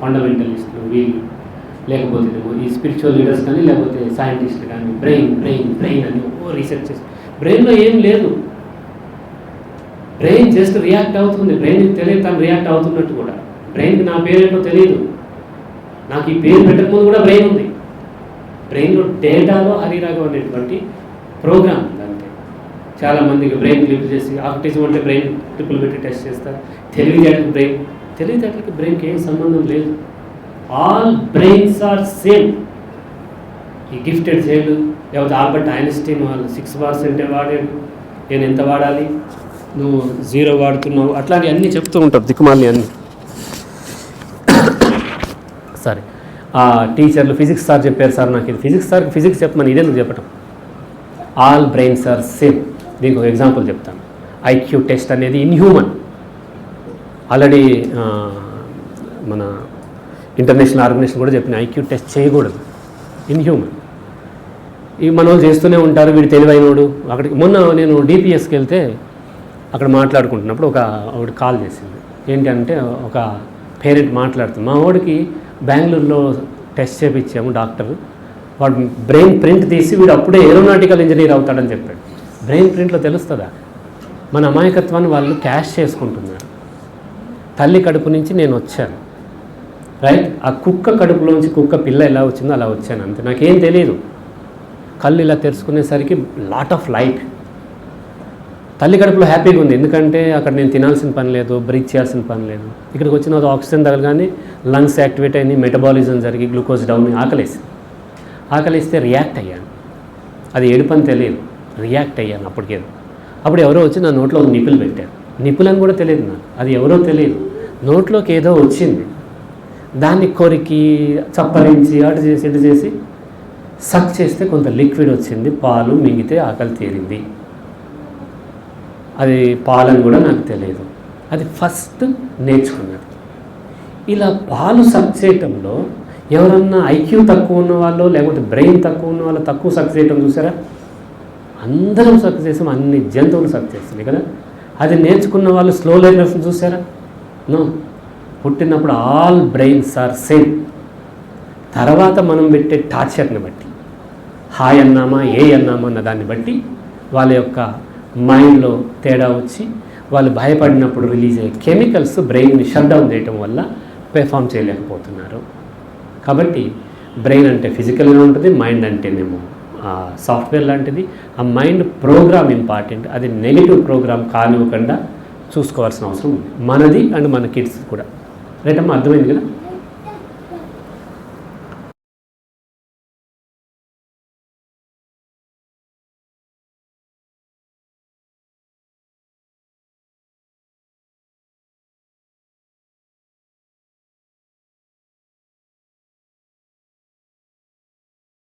ఫండమెంటలిస్టులు వీళ్ళు. లేకపోతే ఏమో ఈ స్పిరిచువల్ లీడర్స్ కానీ లేకపోతే సైంటిస్టులు కానీ బ్రెయిన్ బ్రెయిన్ బ్రెయిన్ అని ఓ రీసెర్చ్ బ్రెయిన్లో ఏం లేదు. బ్రెయిన్ జస్ట్ రియాక్ట్ అవుతుంది. బ్రెయిన్కి తెలియదు తను రియాక్ట్ అవుతున్నట్టు కూడా. బ్రెయిన్కి నా పేరేంటో తెలియదు నాకు ఈ పేరు పెట్టకముందు కూడా బ్రెయిన్ ఉంది. బ్రెయిన్లో డేటాలో హరిరాగం అనేటువంటి ప్రోగ్రామ్ అంతే. చాలామందికి బ్రెయిన్ క్లిప్ చేసి ఆక్టిజం అంటే బ్రెయిన్ ట్రిపుల్ పెట్టి టెస్ట్ చేస్తారు. తెలివితేటలకు బ్రెయిన్ తెలివితేటలకి బ్రెయిన్కి ఏం సంబంధం లేదు. ఆల్ బ్రెయిన్స్ ఆర్ సేమ్ ఈ గిఫ్టెడ్ చేయడు లేకపోతే ఆల్బర్ట్ ఐన్స్టీన్ వాళ్ళు సిక్స్ పర్సెంటే వాడాడు. నేను ఎంత వాడాలి? నువ్వు జీరో వాడుతున్నావు. అట్లాంటి అన్నీ చెప్తూ ఉంటారు దిక్కుమాలి అన్నీ సరే ఆ టీచర్లు ఫిజిక్స్ సార్ చెప్పారు సార్ నాకు. ఇది ఫిజిక్స్ సార్కి ఫిజిక్స్ చెప్పమని ఇదే నువ్వు చెప్పటం? ఆల్ బ్రెయిన్స్ ఆర్ సేమ్ దీనికి ఒక ఎగ్జాంపుల్ చెప్తాను. ఐక్యూ టెస్ట్ అనేది ఇన్హ్యూమన్ ఆల్రెడీ మన ఇంటర్నేషనల్ ఆర్గనైజేషన్ కూడా చెప్పిన ఐక్యూ టెస్ట్ చేయకూడదు. ఇన్హ్యూమన్ ఈ మన చేస్తూనే ఉంటారు వీడు తెలివైనోడు. అక్కడికి మొన్న నేను డిపిఎస్కి వెళ్తే అక్కడ మాట్లాడుకుంటున్నప్పుడు ఒక ఆవిడ కాల్ చేసింది. ఏంటంటే ఒక పేరెంట్ మాట్లాడుతుంది. మా వాడికి బెంగళూరులో టెస్ట్ చేపించాము డాక్టర్. వాడు బ్రెయిన్ ప్రింట్ తీసి వీడు అప్పుడే ఏరోనాటికల్ ఇంజనీర్ అవుతాడని చెప్పాడు. బ్రెయిన్ ప్రింట్లో తెలుస్తుందా? మన అమాయకత్వాన్ని వాళ్ళు క్యాష్ చేసుకుంటున్నారు. తల్లి కడుపు నుంచి నేను వచ్చాను. రైట్ ఆ కుక్క కడుపులోంచి కుక్క పిల్ల ఎలా వచ్చిందో అలా వచ్చాను అంతే. నాకేం తెలియదు కళ్ళు ఇలా తెరుచుకునేసరికి లాట్ ఆఫ్ లైట్ తల్లి కడుపులో హ్యాపీగా ఉంది. ఎందుకంటే అక్కడ నేను తినాల్సిన పని లేదు బ్రీత్ చేయాల్సిన పని లేదు. ఇక్కడికి వచ్చిన ఆక్సిజన్ తగలగానే లంగ్స్ యాక్టివేట్ అయింది మెటబాలిజం జరిగి గ్లూకోజ్ డౌన్ ఆకలేసి ఆకలిస్తే రియాక్ట్ అయ్యాను. అది ఏడుపని తెలియదు. రియాక్ట్ అయ్యాను అప్పటికేదో అప్పుడు ఎవరో వచ్చి నా నోట్లో ఒక నిప్పులు పెట్టారు. నిప్పులు అని కూడా తెలియదు నాకు. అది ఎవరో తెలియదు. నోట్లోకి ఏదో వచ్చింది. దాన్ని కొరికి చప్పరించి అటు చేసి ఇటు చేసి సక్ చేస్తే కొంత లిక్విడ్ వచ్చింది పాలు మింగితే ఆకలి తీరింది. అది పాలని కూడా నాకు తెలియదు. అది ఫస్ట్ నేర్చుకున్నది. ఇలా పాలు సక్ చేయటంలో ఎవరన్నా ఐక్యూ తక్కువ ఉన్న వాళ్ళు లేకపోతే బ్రెయిన్ తక్కువ ఉన్న వాళ్ళు తక్కువ సక్ చేయటం చూసారా? అందరం సక్ చేసాం అన్ని జంతువులు సక్ చేస్తున్నాయి కదా? అది నేర్చుకున్న వాళ్ళు స్లో లెర్నర్స్ చూసారా? నో. పుట్టినప్పుడు ఆల్ బ్రెయిన్స్ ఆర్ సేమ్. తర్వాత మనం పెట్టే టార్చర్ని బట్టి హాయ్ అన్నామా ఏ అన్నామా అన్న దాన్ని బట్టి వాళ్ళ యొక్క మైండ్లో తేడా వచ్చి వాళ్ళు భయపడినప్పుడు రిలీజ్ అయ్యే కెమికల్స్ బ్రెయిన్ని షట్ డౌన్ చేయటం వల్ల పెర్ఫామ్ చేయలేకపోతున్నారు. కాబట్టి బ్రెయిన్ అంటే ఫిజికల్గా ఉంటుంది మైండ్ అంటేనేమో సాఫ్ట్వేర్ లాంటిది. ఆ మైండ్ ప్రోగ్రామ్ ఇంపార్టెంట్. అది నెగిటివ్ ప్రోగ్రామ్ కానివ్వకుండా చూసుకోవాల్సిన అవసరం ఉంది. మనది అండ్ మన కిడ్స్ కూడా. రైట్ అమ్మ అర్థమైంది కదా?